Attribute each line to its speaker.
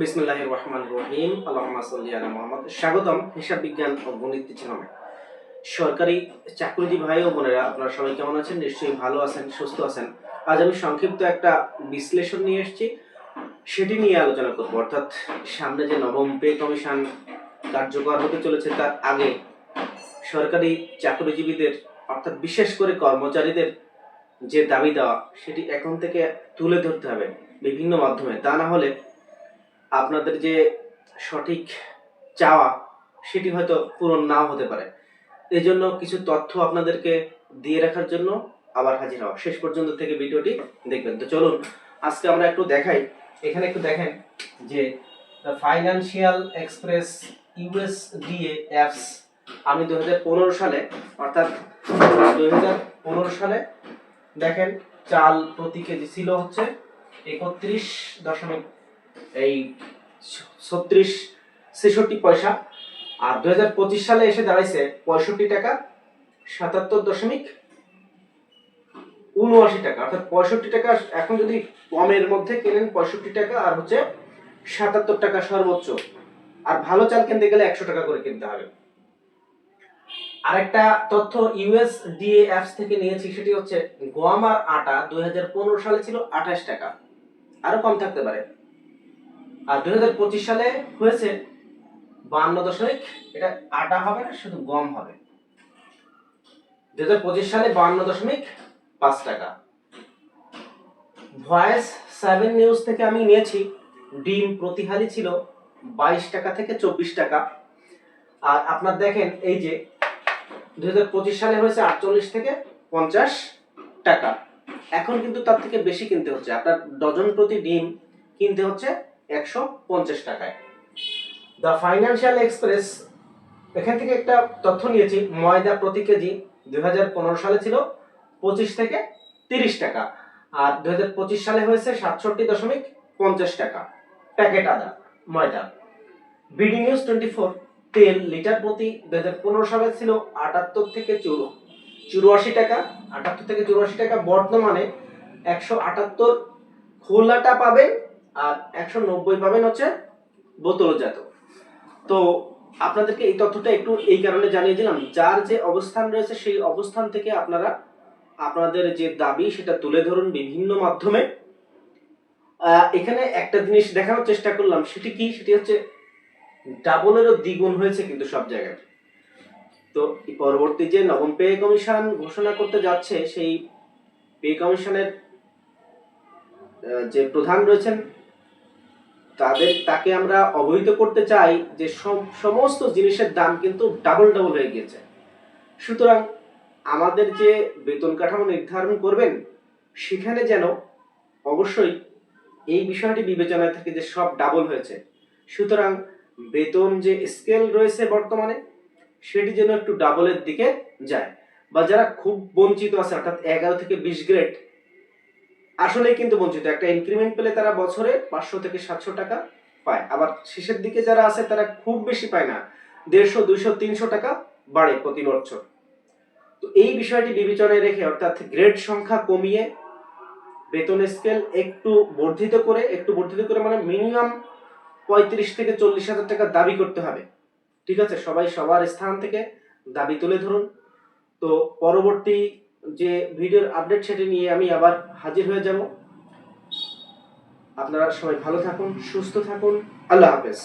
Speaker 1: বিসমিল্লাহির রহমান রহিম। আল্লাহুম্মা সাল্লি আলা মুহাম্মদ। স্বাগতম হিসাব বিজ্ঞান ও গণিত চ্যানেলে। সরকারি চাকরিজীবী ভাই ও বোনেরা, আপনারা সবাই কেমন আছেন? নিশ্চয়ই ভালো আছেন, সুস্থ আছেন। আজ আমি সংক্ষিপ্ত একটা বিশ্লেষণ নিয়ে এসেছি। সেটি নিয়ে আলোচনা করব। অর্থাৎ সামনে যে নবম পে কমিশন কার্যকর হতে চলেছে, তার আগে সরকারি চাকরিজীবীদের, অর্থাৎ বিশেষ করে কর্মচারীদের যে দাবি দেওয়া, সেটি এখন থেকে তুলে ধরতে হবে বিভিন্ন মাধ্যমে। তা না হলে আপনাদের যে সঠিক চাওয়া, সেটি হয়তো পূরণ নাও হতে পারে। এই জন্য কিছু তথ্য আপনাদেরকে দিয়ে রাখার জন্য আবার হাজির হওয়া। শেষ পর্যন্ত থেকে ভিডিওটি দেখবেন। তো চলুন, আজকে আমরা একটু দেখাই। এখানে একটু দেখেন যে the Financial Express USDA apps আমি দু হাজার পনেরো সালে, অর্থাৎ দুই হাজার পনেরো সালে, দেখেন, চাল প্রতি কেজি ছিল হচ্ছে একত্রিশ দশমিক এই ছত্রিশ ছেষট্টি পয়সা। আর দু হাজার পঁচিশ সালে এসে দাঁড়াইছে পঁয়ষট্টি টাকা, সাতাত্তর দশমিক উনআশি টাকা। অর্থাৎ পঁয়ষট্টি টাকা, এখন যদি কমের মধ্যে কেনেন পঁয়ষট্টি টাকা, আর হচ্ছে সাতাত্তর টাকা সর্বোচ্চ। আর ভালো চাল কিনতে গেলে একশো টাকা করে কিনতে হবে। আরেকটা তথ্য ইউএসডিএ অ্যাপস থেকে নিয়েছি, সেটি হচ্ছে গম আর আটা দুই হাজার পনেরো সালে ছিল আঠাশ টাকা। আরও কম থাকতে পারে। আর দুই হাজার পঁচিশ সালে হয়েছে বান্ন দশমিক, এটা আটা হবে না, শুধু গম হবে। দুই হাজার পঁচিশ সালে বান্ন দশমিক পাঁচ টাকা। ভয়েস সেভেন নিউজ থেকে আমি নিয়েছি, ডিম প্রতি হালি ছিল বাইশ টাকা থেকে চব্বিশ টাকা। আর আপনার দেখেন, এই যে দুই হাজার পঁচিশ সালে হয়েছে আটচল্লিশ থেকে পঞ্চাশ টাকা। এখন কিন্তু তার থেকে বেশি কিনতে হচ্ছে। আপনার ডজন প্রতি ডিম কিনতে হচ্ছে একশো পঞ্চাশ টাকায়। দ্য ফাইন্যান্সিয়াল এক্সপ্রেস এখান থেকে একটা তথ্য নিয়েছি, ময়দা প্রতি কেজি দু হাজার পনেরো সালে ছিল পঁচিশ থেকে তিরিশ টাকা, আর দু হাজার পঁচিশ সালে হয়েছে সাতষট্টি দশমিক পঞ্চাশ টাকা। প্যাকেট আদা, ময়দা। বিডি নিউজ টোয়েন্টি ফোর, তেল লিটার প্রতি দুই হাজার পনেরো সালে ছিল আটাত্তর থেকে চুরো চুরাশি টাকা, আটাত্তর থেকে চুরাশি টাকা বর্তমানে একশো আটাত্তর খোলাটা পাবেন আর একশো নব্বই পাবেন হচ্ছে বোতলজাত। তো আপনাদেরকে এই তথ্যটা একটু এই কারণে জানিয়ে দিলাম, যার যে অবস্থান রয়েছে সেই অবস্থান থেকে আপনারা আপনাদের যে দাবি সেটা তুলে ধরুন বিভিন্ন মাধ্যমে। এখানে একটা জিনিস দেখানোর চেষ্টা করলাম, সেটি কি? সেটি হচ্ছে ডাবলেরও দ্বিগুণ হয়েছে কিন্তু সব জায়গায়। তো পরবর্তী যে নবম পে কমিশন ঘোষণা করতে যাচ্ছে, সেই পে কমিশনের যে প্রধান রয়েছেন তাদের, তাকে আমরা অবহিত করতে চাই যে সম- সমস্ত জিনিসের দাম কিন্তু ডাবল ডাবল হয়ে গিয়েছে। সুতরাং আমাদের যে বেতন কাঠামো নির্ধারণ করবেন, সেখানে যেন অবশ্যই এই বিষয়টি বিবেচনায় থাকে যে সব ডাবল হয়েছে। সুতরাং বেতন যে স্কেল রয়েছে বর্তমানে, সেটি যেন একটু ডাবলের দিকে যায়। বা যারা খুব বঞ্চিত আছে, অর্থাৎ এগারো থেকে বিশ গ্রেড আসলেই কিন্তু বঞ্চিত। একটা ইনক্রিমেন্ট পেলে তারা বছরে পাঁচশো থেকে সাতশো টাকা পায়। আবার শেষের দিকে যারা আছে, তারা খুব বেশি পায় না। দেড়শো, দুইশো, তিনশো টাকা বাড়ে প্রতি বছর। তো এই বিষয়টি বিবেচনায় রেখে, অর্থাৎ গ্রেড সংখ্যা কমিয়ে বেতন স্কেল একটু বর্ধিত করে, একটু বর্ধিত করে মানে মিনিমাম পঁয়ত্রিশ থেকে চল্লিশ হাজার টাকা দাবি করতে হবে। ঠিক আছে? সবাই সবার স্থান থেকে দাবি তুলে ধরুন। তো পরবর্তী যে ভিডিওর আপডেট সেটি নিয়ে আমি আবার হাজির হয়ে যাব। আপনারা সবাই ভালো থাকুন, সুস্থ থাকুন। আল্লাহ হাফেজ।